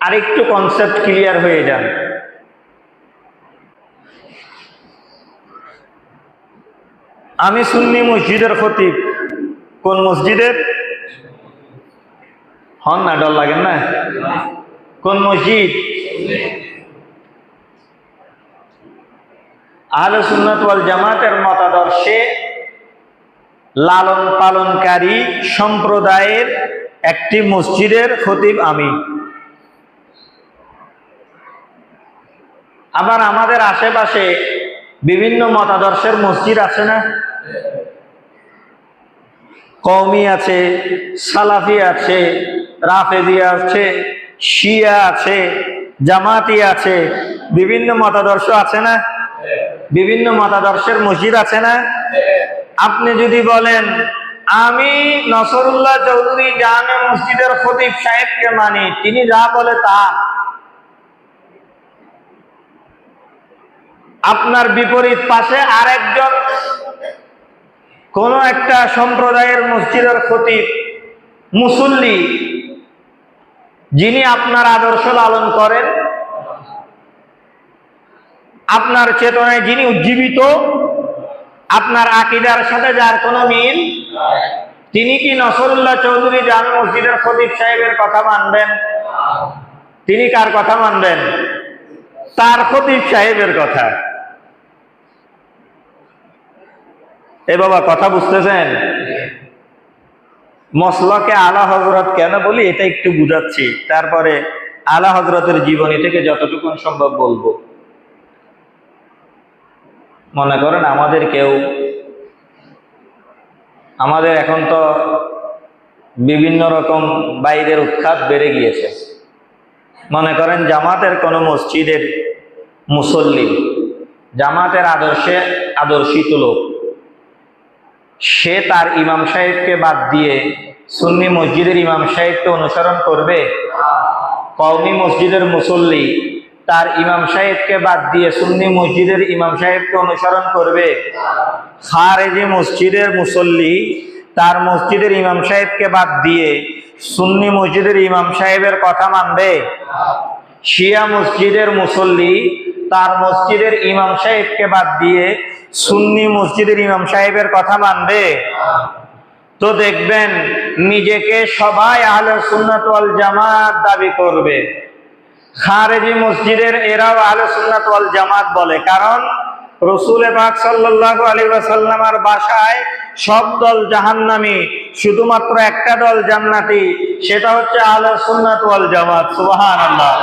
আরেকটু concept clear হয়ে যান। আমি সুন্নি মসজিদের খতিব। কোন মসজিদের? হন না, ডর লাগেন না। কোন মসজিদ? আহলে সুন্নাত জামাতের মতাদর্শে লালন পালনকারী সম্প্রদায়ের একটি মসজিদের খতিব আমি। আবার আমাদের আশেপাশে বিভিন্ন মতাদর্শের মসজিদ আছে না? কওমি আছে, সালাফি আছে রাফেদি আছে, শিয়া আছে, জামাতি আছে, বিভিন্ন মতাদর্শ আছে না? বিভিন্ন মতাদর্শের মসজিদ আছে না? আপনি যদি বলেন, আমি নসরুল্লাহ চৌধুরী জামে মসজিদের খতিব সাহেবকে মানি, তিনি যা বলে তা। আপনার বিপরীত পাশে আরেকজন কোন একটা সম্প্রদায়ের মসজিদের খতিব, মুসল্লি, যিনি আপনার আদর্শ লালন করেন, আপনার চেতনায় যিনি উজ্জীবিত, আপনার আকিদার সাথে যার কোনো মিল তিনি কি নসরুল্লাহ চৌধুরী জামে মসজিদের খতিব সাহেবের কথা মানবেন? তিনি কার কথা মানবেন? তার খতিব সাহেবের কথা। এ বাবা, কথা বুঝতেছেন? মসলকে আলা হজরত কেন বলি? এটা একটু বুঝাচ্ছি। তারপরে আলা হজরতের জীবনী থেকে যতটুকু সম্ভব বলব। মনে করেন আমাদের কেউ, আমাদের এখন তো বিভিন্ন রকম বাইরের উৎখাত বেড়ে গিয়েছে। মনে করেন জামাতের কোনো মসজিদের মুসল্লি, জামাতের আদর্শে আদর্শিত লোক। সে তার ইমাম সাহেবকে বাদ দিয়ে সুন্নি মসজিদের ইমাম সাহেবকে অনুসরণ করবে? কওমি মসজিদের মুসল্লি তার ইমাম সাহেবকে বাদ দিয়ে সুন্নি মসজিদের ইমাম সাহেবকে অনুসরণ করবে? খারেজি মসজিদের মুসল্লি তার মসজিদের ইমাম সাহেবকে বাদ দিয়ে সুন্নি মসজিদের ইমাম সাহেবের কথা মানবে? শিয়া মসজিদের মুসল্লি তার মসজিদের ইমাম সাহেবকে বাদ দিয়ে সুন্নি মসজিদের ইমাম সাহেবের কথা মানবে? তো দেখবেন, নিজেকে সবাই আহলে সুন্নাত ওয়াল জামাত দাবি করবে। খারেজি মসজিদের এরাও আহলে সুন্নাত ওয়াল জামাত বলে, কারণ রসুল পাক সাল্লাল্লাহু আলাইহি ওয়াসাল্লামের বাসায় সব দল জাহান্নামী, শুধুমাত্র একটা দল জান্নাতি, সেটা হচ্ছে আহলে সুন্নাত ওয়াল জামাত, সুবহানাল্লাহ।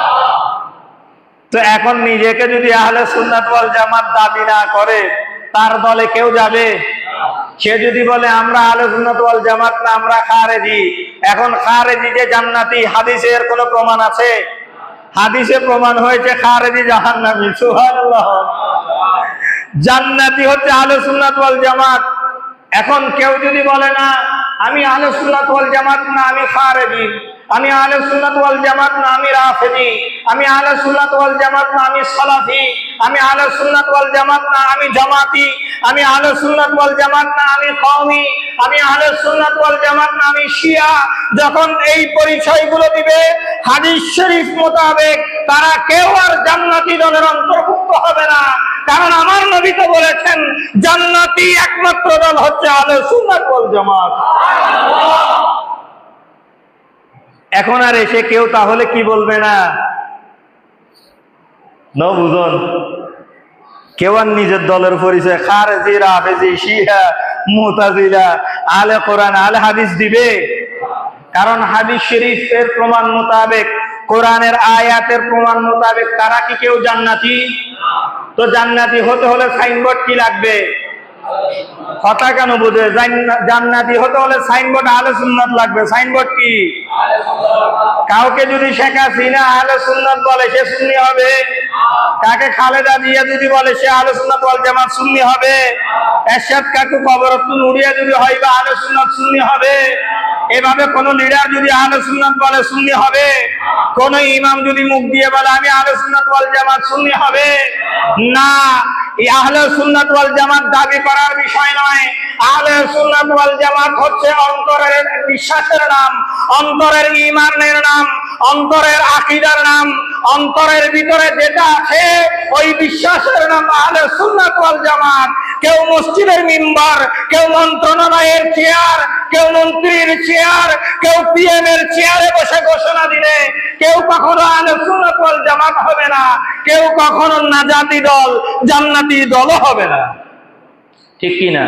তো এখন নিজেকে যদি আহলে সুন্নাত ওয়াল জামাত দাবি না করে তার দলে কেউ যাবে? সে যদি বলে, আমরা সুন্নাত জামাত না, আমরা খারেজি। এখন খারেজি যে জান্নাতি, হাদিসের কোনো প্রমাণ আছে? হাদিসে প্রমাণ হয়েছে খারেজি জাহান্নামী, সুবহানাল্লাহ। জান্নাতি হচ্ছে ওয়াল জামাত। এখন কেউ যদি বলে, না, আমি ওয়াল জামাত না, আমি খারেজি। আমি আহলে সুন্নাত ওয়াল জামাত না, আমি রাফেজি। আমি আহলে সুন্নাত ওয়াল জামাত না, আমি সালাফি। আমি আহলে সুন্নাত ওয়াল জামাত না, আমি জামাতি। আমি আহলে সুন্নাত ওয়াল জামাত না, আমি কওমি। আমি আহলে সুন্নাত ওয়াল জামাত না, আমি শিয়া। যখন এই পরিচয়গুলো দিবে, হাদিস শরীফ মোতাবেক তারা কেউ আর জান্নাতি দলের অন্তর্ভুক্ত হবে না। কারণ আমার নবী তো বলেছেন, জান্নাতি একমাত্র দল হচ্ছে আহলে সুন্নাত ওয়াল জামাত। এখন আর এসে কেউ তাহলে কি বলবে না? ন কেউ আর নিজের দলের পরিচয়। খারেজি রাফেজি শিহা মুতাজিলা, আলে কোরআন, আলে হাদিস দিবে। কারণ হাদিস শরীফের প্রমাণ মোতাবেক, কোরআনের আয়াতের প্রমাণ মোতাবেক তারা কি কেউ জান্নাতি? তো জান্নাতি হতে হলে সাইনবোর্ড কি লাগবে? কথা কেন বুঝে? জান্নাতি হতে হলে সাইনবোর্ড আলে সুন্নাত লাগবে। সাইনবোর্ড কি? কাউকে যদি শেখ হাসিনা আলে সুন্নাত বলে, সে সুন্নি হবে। কাকে খালেদা জিয়া যদি বলে, সে আলে সুন্নাত ওয়াল জামাত সুন্নি হবে। এরশাদ কাকু কবরতুল উড়িয়া যদি হয়, বা আলে সুন্নাত সুন্নি হবে। এভাবে কোন লিডার যদি আলে সুন্নাত বলে, সুন্নি হবে। কোন ইমাম যদি মুখ দিয়ে বলে, আমি আলে সুন্নাত ওয়াল জামাত সুন্নি হবে। না আহলে সুন্নাত ওয়াল জামাত দাবি করার বিষয় নয়। আহলে সুন্নাত ওয়াল হচ্ছে অন্তরের বিশ্বাসের নাম, অন্তরের ইমানের নাম, অন্তরের আকিদার নাম, অন্তরের ভিতরে যেটা আছে, ওই বিশ্বাসের নাম আহলে সুন্নাত ওয়াল জামাত। কেউ মসজিদের মিম্বার, কেউ মন্ত্রণালয়ের চেয়ার, কেউ মন্ত্রীর চেয়ার, কেউ পিএম এর চেয়ারে বসে ঘোষণা দিলে কেউ কখনো আহলে সুন্নাত ওয়াল জামাত হবে না। কেউ কখনো নাজাতি দল জান্নাতি দলও হবে না। ঠিক কি না?